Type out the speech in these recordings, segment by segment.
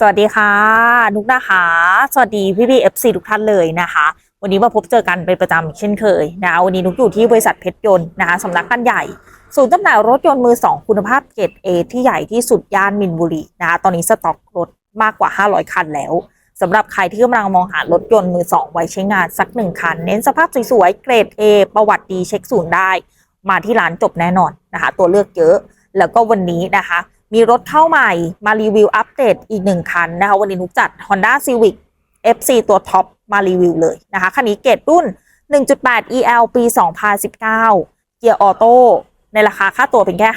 สวัสดีค่ะนุกนะคะ สวัสดีพี่พี่เอฟซีทุกท่านเลยนะคะ วันนี้มาพบเจอกันเป็นประจำเช่นเคยนะวันนี้นุกอยู่ที่บริษัทเพชรยนต์นะคะสำนักงานใหญ่ศูนย์จำหน่ายรถยนต์มือสองคุณภาพเกรด A ที่ใหญ่ที่สุดย่านมินบุรีนะคะตอนนี้สต็อกรถมากกว่า 500 คันแล้วสำหรับใครที่กำลังมองหารถยนต์มือสองไว้ใช้งานสักหนึ่งคัน เน้นสภาพสวยๆเกรด A ประวัติดีเช็คศูนย์ได้ มาที่ร้านจบแน่นอนนะคะ ตัวเลือกเยอะ แล้วก็วันนี้นะคะ มีรถเข้าใหม่มารีวิวอัปเดตอีกหนึ่งคันนะคะ วันนี้นุกจัด Honda Civic FC ตัวท็อปมารีวิวเลยนะคะ คันนี้เกรดรุ่น 1.8 EL ปี 2019 เกียร์ออโต้ในราคาค่าตัวเป็นแค่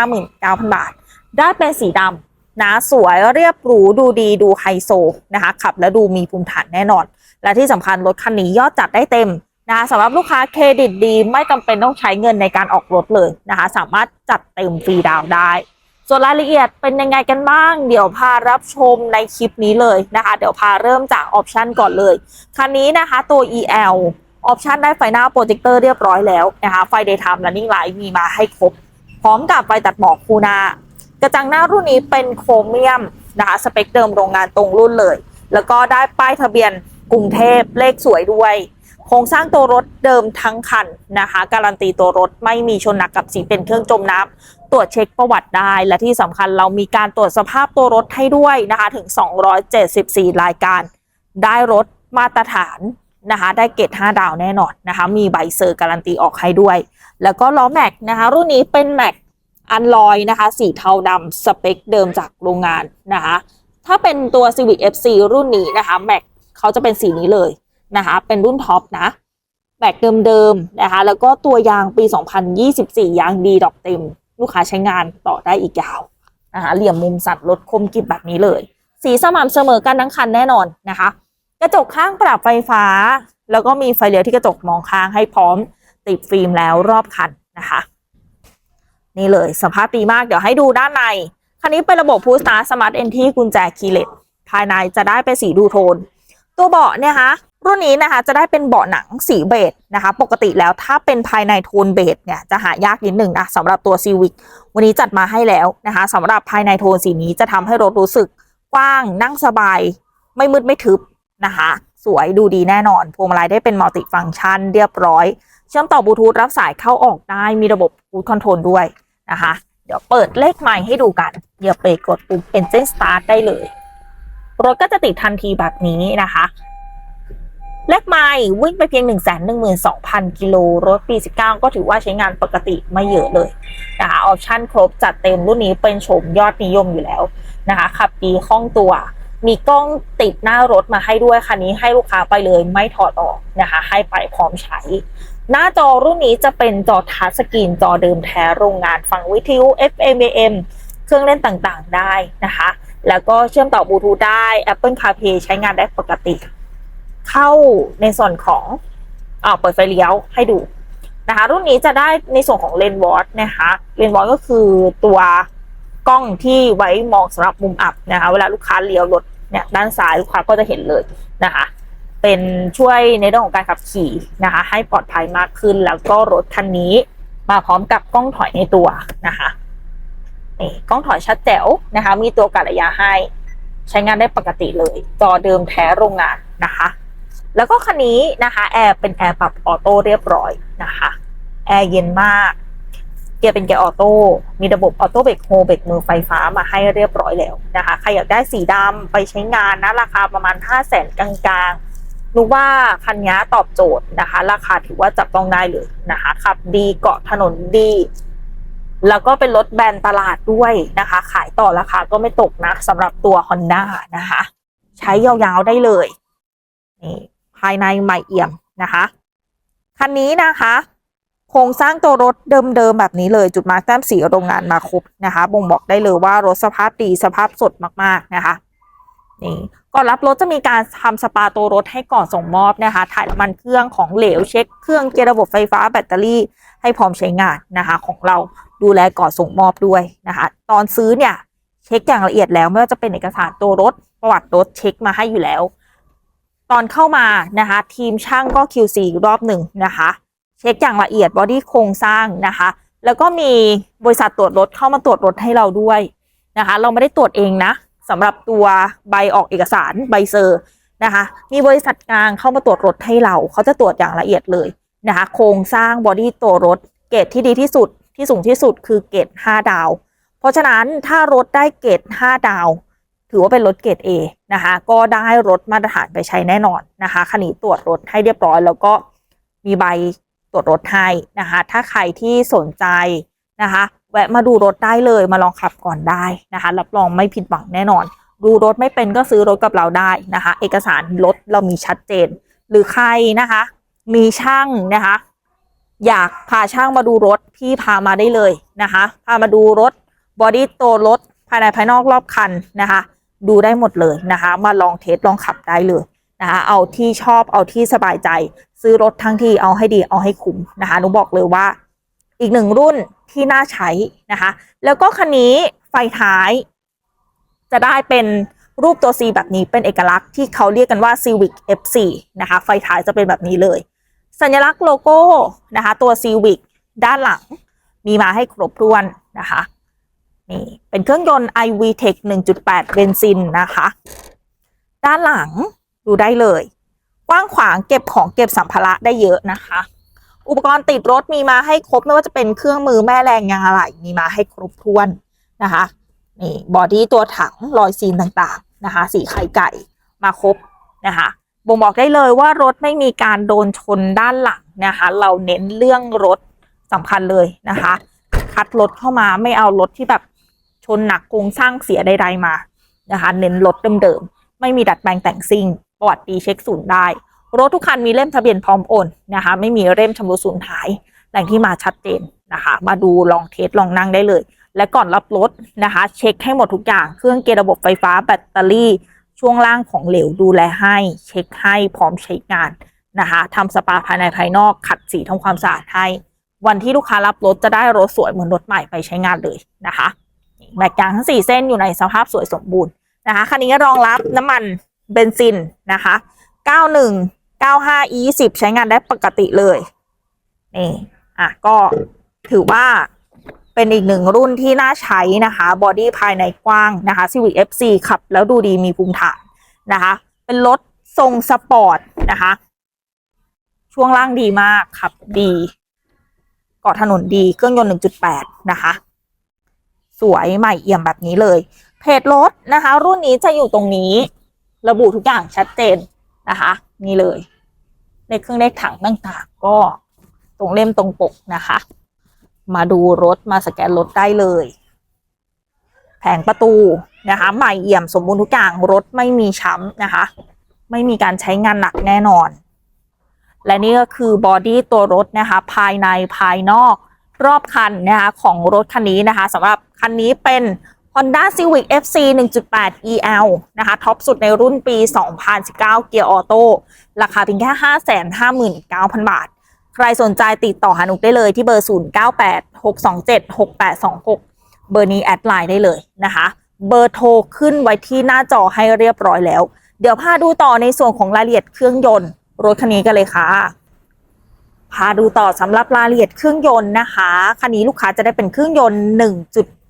559,000 บาท ได้เป็นสีดำนะสวยเรียบหรูดูดีดูไฮโซนะคะ ขับแล้วดูมีภูมิฐานแน่นอน และที่สำคัญรถคันนี้ยอดจัดได้เต็มนะคะสำหรับลูกค้าเครดิตดี ไม่จำเป็นต้องใช้เงินในการออกรถเลยนะคะ สามารถจัดเต็มฟรีดาวน์ได้ ส่วนรายละเอียดเป็นยังไงกันบ้าง เดี๋ยวพารับชมในคลิปนี้เลยนะคะ เดี๋ยวพาเริ่มจากออปชันก่อนเลย คันนี้นะคะตัว EL ออปชันได้ไฟหน้าโปรเจคเตอร์เรียบร้อยแล้วนะคะไฟ Daytime Running Light มีมาให้ครบ พร้อมกับไฟตัดหมอกคูนากระจังหน้ารุ่นนี้เป็นโครเมียมนะคะสเปคเดิมโรงงานตรงรุ่นเลย แล้วก็ได้ป้ายทะเบียนกรุงเทพเลขสวยด้วย ครงสร้างตัวรถเดิมทั้งคันนะคะ การันตีตัวรถไม่มีชนหนักกับสีเป็นเครื่องจมน้ำตรวจเช็คประวัติได้ และที่สำคัญเรามีการตรวจสภาพตัวรถให้ด้วยนะคะถึง 274 รายการ ได้รถมาตรฐานนะคะได้เกรด5 ดาวแน่นอนนะคะมีใบเซอร์การันตีออกให้ด้วย แล้วก็ล้อแม็กนะคะรุ่นนี้เป็นแม็กอันลอยนะคะสีเทาดำสเปคเดิมจากโรงงานนะคะถ้าเป็นตัว Civic FC รุ่นนี้นะคะแม็กเขาจะเป็นสีนี้เลย นะคะ เป็นรุ่นท็อปนะแม็กเดิมๆนะคะ แล้วก็ตัวยางปี 2024 ยางดีดอกเต็ม ลูกค้าใช้งานต่อได้อีกยาวนะคะ เหลี่ยมมุมสัตว์ลดคมกิบแบบนี้เลย สีสม่ำเสมอกันทั้งคันแน่นอนนะคะ กระจกข้างปรับไฟฟ้า แล้วก็มีไฟเลี้ยวที่กระจกมองข้างให้พร้อมติดฟิล์มแล้วรอบคันนะคะ นี่เลยสภาพดีมากเดี๋ยวให้ดูด้านใน คันนี้เป็นระบบพูสตาร์สมาร์ทเอนที่กุญแจคีย์เลสภายในจะได้เป็นสีดูโทน ตัวเบาะเนี่ยคะ รุ่นนี้นะคะจะได้เป็นเบาะหนังสีเบจนะคะ ปกติแล้วถ้าเป็นภายในโทนเบจเนี่ยจะหายากนิดหนึ่งนะสำหรับตัวซีวิกวันนี้จัดมาให้แล้วนะคะสำหรับภายในโทนสีนี้จะทำให้รถรู้สึกกว้างนั่งสบาย ไม่มืดไม่ทึบนะคะ สวยดูดีแน่นอนพวงมาลัยได้เป็นมัลติฟังก์ชันเรียบร้อย เชื่อมต่อบลูทูธรับสายเข้าออกได้มีระบบคูดคอนโทรลด้วยนะคะ เดี๋ยวเปิดเลขใหม่ให้ดูกันเดี๋ยวไปกดปุ่ม Engine Start ได้เลย รถก็จะติดทันทีแบบนี้นะคะ เลขใหม่วิ่งไปเพียง 1 1 2 0 0 0 กิโลรถปี 19 ก็ถือว่าใช้งานปกติไม่เยอะเลยนะคะออปชั่นครบจัดเต็มรุ่นนี้เป็นโฉมยอดนิยมอยู่แล้วนะคะขับดีคล่องตัว มีกล้องติดหน้ารถมาให้ด้วยคันนี้ให้ลูกค้าไปเลยไม่ถอดออกนะคะ ให้ไปพร้อมใช้ หน้าจอรุ่นนี้จะเป็นจอทัชสกรีนจอเดิมแท้โรงงานฟังวิทยุ FM AM เครื่องเล่นต่างๆได้นะคะ แล้วก็เชื่อมต่อบลูทูธได้ Apple CarPlay ใช้งานได้ปกติ เข้าในส่วนของอ่าเปิดไฟเลี้ยวให้ดูนะคะ รุ่นนี้จะได้ในส่วนของเลนวอร์นะคะเลนวอร์ก็คือตัวกล้องที่ไว้มองสำหรับมุมอับนะคะ เวลาลูกค้าเลี้ยวรถเนี่ยด้านซ้ายลูกค้าก็จะเห็นเลยนะคะ เป็นช่วยในเรื่องของการขับขี่นะคะ ให้ปลอดภัยมากขึ้นแล้วก็รถคันนี้มาพร้อมกับกล้องถอยในตัวนะคะนี่กล้องถอยชัดแจ๋วนะคะ มีตัวกัดระยะให้ ใช้งานได้ปกติเลย จอเดิมแท้โรงงานนะคะ แล้วก็คันนี้นะคะแอร์เป็นแอร์ปรับออโต้เรียบร้อยนะคะแอร์เย็นมาก เกียร์เป็นเกียร์ออโต้มีระบบออโต้เบรกโฮเบรกมือไฟฟ้ามาให้เรียบร้อยแล้วนะคะใครอยากได้สีดำไปใช้งานนะราคาประมาณ 5 0 0แสนกลางๆรู้ว่าคันนี้ตอบโจทย์นะคะ ราคาถือว่าจับต้องได้เลยนะคะขับดีเกาะถนนดีแล้วก็เป็นรถแบรนด์ตลาดด้วยนะคะ ขายต่อราคาก็ไม่ตกนะสำหรับตัว Honda นะคะ ใช้ยาวๆได้เลยนี่ ภายในใหม่เอี่ยมนะคะ คันนี้นะคะ โครงสร้างตัวรถเดิมๆแบบนี้เลยจุดมาร์กแต้มสีโรงงานมาครบนะคะ บ่งบอกได้เลยว่ารถสภาพดีสภาพสดมากๆนะคะนี่ก่อนรับรถจะมีการทำสปาตัวรถให้ก่อนส่งมอบนะคะ ถ่ายน้ำมันเครื่องของเหลวเช็คเครื่องเกียร์ระบบไฟฟ้าแบตเตอรี่ให้พร้อมใช้งานนะคะ ของเราดูแลก่อนส่งมอบด้วยนะคะ ตอนซื้อเนี่ยเช็คอย่างละเอียดแล้วไม่ว่าจะเป็นเอกสารตัวรถประวัติรถเช็คมาให้อยู่แล้ว ตอนเข้ามานะคะ ทีมช่างก็ QC อีกรอบหนึ่งนะคะ เช็คอย่างละเอียดบอดี้โครงสร้างนะคะ แล้วก็มีบริษัทตรวจรถเข้ามาตรวจรถให้เราด้วยนะคะ เราไม่ได้ตรวจเองนะสำหรับตัวใบออกเอกสารใบเซอร์นะคะ มีบริษัทกลางเข้ามาตรวจรถให้เรา เขาจะตรวจอย่างละเอียดเลยนะคะ โครงสร้างบอดี้ตัวรถเกรดที่ดีที่สุดที่สูงที่สุดคือเกรด5ดาว เพราะฉะนั้นถ้ารถได้เกรด5ดาว ถือว่าเป็นรถเกรด A นะคะ ก็ได้รถมาตรฐานไปใช้แน่นอนนะคะคันนี้ตรวจรถให้เรียบร้อย แล้วก็มีใบตรวจรถให้นะคะ ถ้าใครที่สนใจนะคะ แวะมาดูรถได้เลยมาลองขับก่อนได้นะคะ รับรองไม่ผิดหวังแน่นอน ดูรถไม่เป็นก็ซื้อรถกับเราได้นะคะ เอกสารรถเรามีชัดเจน หรือใครนะคะ มีช่างนะคะ อยากพาช่างมาดูรถพี่พามาได้เลยนะคะ พามาดูรถบอดี้ตัวรถภายในภายนอกรอบคันนะคะ ดูได้หมดเลยนะคะ มาลองเทสลองขับได้เลยนะคะเอาที่ชอบเอาที่สบายใจ ซื้อรถทั้งที่เอาให้ดีเอาให้คุ้มนะคะหนูบอกเลยว่า อีกหนึ่งรุ่นที่น่าใช้นะคะ แล้วก็คันนี้ไฟท้าย จะได้เป็นรูปตัว C แบบนี้เป็นเอกลักษณ์ที่เขาเรียกกันว่า Civic F4 นะคะ ไฟท้ายจะเป็นแบบนี้เลย สัญลักษณ์โลโก้นะคะ ตัว Civic ด้านหลังมีมาให้ครบถ้วนนะคะ นี่เป็นเครื่องยนต์ iVTEC 1.8 เบนซินนะคะ ด้านหลังดูได้เลย กว้างขวางเก็บของเก็บสัมภาระได้เยอะนะคะ อุปกรณ์ติดรถมีมาให้ครบไม่ว่าจะเป็นเครื่องมือแม่แรงยางอะไหล่มีมาให้ครบถ้วนนะคะนี่บอดี้ตัวถังรอยซีนต่างๆนะคะ สีไข่ไก่มาครบนะคะบ่งบอกได้เลยว่ารถไม่มีการโดนชนด้านหลังนะคะ เราเน้นเรื่องรถสำคัญเลยนะคะ คัดรถเข้ามาไม่เอารถที่แบบ ชนหนักโครงสร้างเสียใดๆมานะคะเน้นรถเดิมๆไม่มีดัดแปลงแต่งซิ่ง ประวัติดีเช็คศูนย์ได้ รถทุกคันมีเล่มทะเบียนพร้อมโอนนะคะไม่มีเล่มชำรุดสูญหายแหล่งที่มาชัดเจนนะคะ มาดูลองเทสลองนั่งได้เลย และก่อนรับรถนะคะ เช็คให้หมดทุกอย่างเครื่องเกียร์ระบบไฟฟ้าแบตเตอรี่ช่วงล่างของเหลวดูแลให้ เช็คให้พร้อมใช้งานนะคะทำสปาภายในภายนอกขัดสีทำความสะอาดให้ วันที่ลูกค้ารับรถจะได้รถสวยเหมือนรถใหม่ไปใช้งานเลยนะคะ แบตยางทั้ง 4 เส้นอยู่ในสภาพสวยสมบูรณ์นะคะคันนี้รองรับน้ำมันเบนซินนะคะ 91 95 e 10ใช้งานได้ปกติเลยนี่อะก็ถือว่าเป็นอีกหนึ่งรุ่นที่น่าใช้นะคะบอดี้ภายในกว้างนะคะ Civic FC ขับแล้วดูดีมีภูมิฐานนะคะ เป็นรถทรงสปอร์ตนะคะ ช่วงล่างดีมากขับดีเกาะถนนดีเครื่องยนต์ 1.8 นะคะ สวยใหม่เอี่ยมแบบนี้เลย เพจรถนะคะ รุ่นนี้จะอยู่ตรงนี้ ระบุทุกอย่างชัดเจนนะคะ นี่เลยเลขเครื่องเลขถังต่างๆก็ตรงเล่มตรงปกนะคะ มาดูรถมาสแกนรถได้เลย แผงประตูนะคะ ใหม่เอี่ยมสมบูรณ์ทุกอย่างรถไม่มีช้ำนะคะ ไม่มีการใช้งานหนักแน่นอน และนี่ก็คือบอดี้ตัวรถนะคะ ภายในภายนอกรอบคันนะคะของรถคันนี้นะคะสำหรับ คันนี้เป็น Honda Civic FC 1.8 EL นะคะท็อปสุดในรุ่นปี 2019 เกียร์ออโต้ราคาเพียงแค่ 559,000 บาท ใครสนใจติดต่อหานุกได้เลยที่เบอร์ 0986276826 เบอร์นี้แอดไลน์ได้เลยนะคะเบอร์โทรขึ้นไว้ที่หน้าจอให้เรียบร้อยแล้ว เดี๋ยวพาดูต่อในส่วนของรายละเอียดเครื่องยนต์ รถคันนี้กันเลยค่ะ พาดูต่อสำหรับรายละเอียดเครื่องยนต์นะคะ คันนี้ลูกค้าจะได้เป็นเครื่องยนต์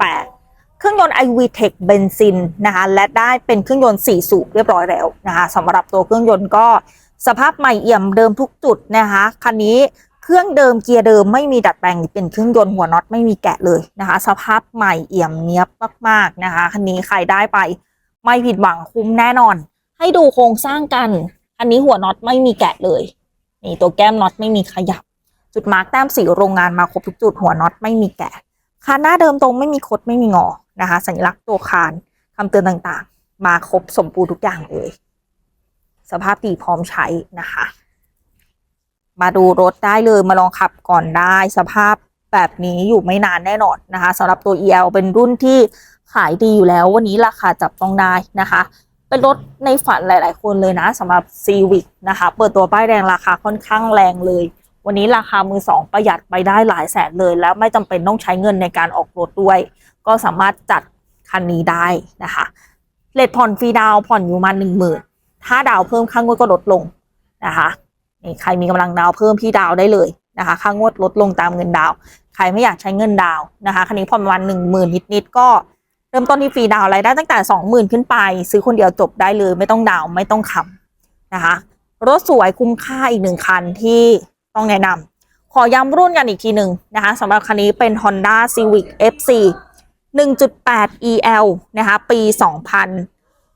1.8 เครื่องยนต์ iVTEC เบนซินนะคะและได้เป็นเครื่องยนต์ 4 สูบเรียบร้อยแล้วนะคะสำหรับตัวเครื่องยนต์ก็สภาพใหม่เอี่ยมเดิมทุกจุดนะคะคันนี้เครื่องเดิมเกียร์เดิมไม่มีดัดแปลงเป็นเครื่องยนต์หัวน็อตไม่มีแกะเลยนะคะ สภาพใหม่เอี่ยมเนี้ยบมากๆนะคะคันนี้ใครได้ไปไม่ผิดหวังคุ้มแน่นอน ให้ดูโครงสร้างกันอันนี้หัวน็อตไม่มีแกะเลยนี่ตัวแก้มน็อตไม่มีขยับ จุดมาร์กแต้มสีโรงงานมาครบทุกจุดหัวน็อตไม่มีแกะ คานหน้าเดิมตรงไม่มีคดไม่มีงอนะคะ สัญลักษณ์ตัวคานคำเตือนต่างๆ มาครบสมบูรณ์ทุกอย่างเลย สภาพดีพร้อมใช้นะคะ มาดูรถได้เลยมาลองขับก่อนได้สภาพแบบนี้อยู่ไม่นานแน่นอนนะคะสำหรับตัว EL เป็นรุ่นที่ขายดีอยู่แล้ววันนี้ราคาจับต้องได้นะคะ เป็นรถในฝันหลาย ๆ คนเลยนะสำหรับ Civic นะคะ เปิดตัวป้ายแดงราคาค่อนข้างแรงเลย วันนี้ราคามือสองประหยัดไปได้หลายแสนเลย แล้วไม่จำเป็นต้องใช้เงินในการออกรถด้วย ก็สามารถจัดคันนี้ได้นะคะเลทผ่อนฟรีดาวผ่อนอยู่มาหนึ่งหมื่นถ้าดาวเพิ่มค่างวดก็ลดลงนะคะนี่ใครมีกำลังดาวเพิ่มพี่ดาวได้เลยนะคะค่างวดลดลงตามเงินดาว ใครไม่อยากใช้เงินดาวนะคะคันนี้ผ่อนประมาณหนึ่งหมื่นนิดๆก็เริ่มต้นที่ฟรีดาวรายได้ตั้งแต่20,000ขึ้นไป ซื้อคนเดียวจบได้เลย ไม่ต้องดาวไม่ต้องคำนะคะรถสวยคุ้มค่าอีกหนึ่งคันที่ ต้องแนะนำขอย้ำรุ่นกันอีกทีหนึ่งนะคะสำหรับคันนี้เป็น Honda Civic FC 1.8 EL นะคะปี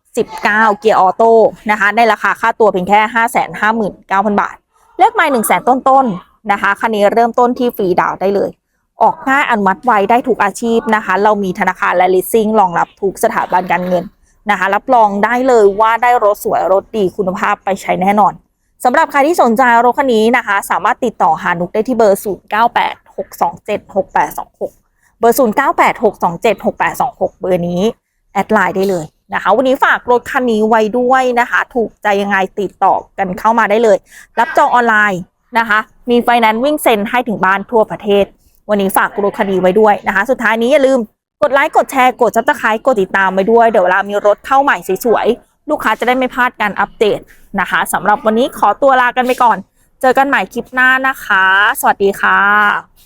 2019 เกียร์ออโต้นะคะในราคาค่าตัวเพียงแค่ 559,000 บาท เลขไมล์1 0 0 0 0ต้นต้นๆนะคะคันนี้เริ่มต้นที่ฟรีดาวได้เลย ออกง่ายอนุมัติไวได้ทุกอาชีพนะคะ เรามีธนาคารและ leasing รองรับทุกสถาบันการเงินนะคะรับรองได้เลยว่าได้รถสวยรถดีคุณภาพไปใช้แน่นอน สำหรับใครที่สนใจรถคันนี้นะคะ สามารถติดต่อหานุกได้ที่เบอร์ 0986276826 เบอร์ 0986276826 เบอร์นี้ แอดไลน์ได้เลยนะคะ วันนี้ฝากรถคันนี้ไว้ด้วยนะคะ ถูกใจยังไงติดต่อกันเข้ามาได้เลย รับจองออนไลน์นะคะ มีไฟแนนซ์วิ่งเซ็นให้ถึงบ้านทั่วประเทศ วันนี้ฝากรถคันนี้ไว้ด้วยนะคะ สุดท้ายนี้อย่าลืมกดไลค์กดแชร์กดซับสไครต์กดติดตามไว้ด้วย เดี๋ยวเวลามีรถเข้าใหม่สวยๆ ลูกค้าจะได้ไม่พลาดการอัปเดตนะคะสำหรับวันนี้ขอตัวลากันไปก่อน เจอกันใหม่คลิปหน้านะคะ สวัสดีค่ะ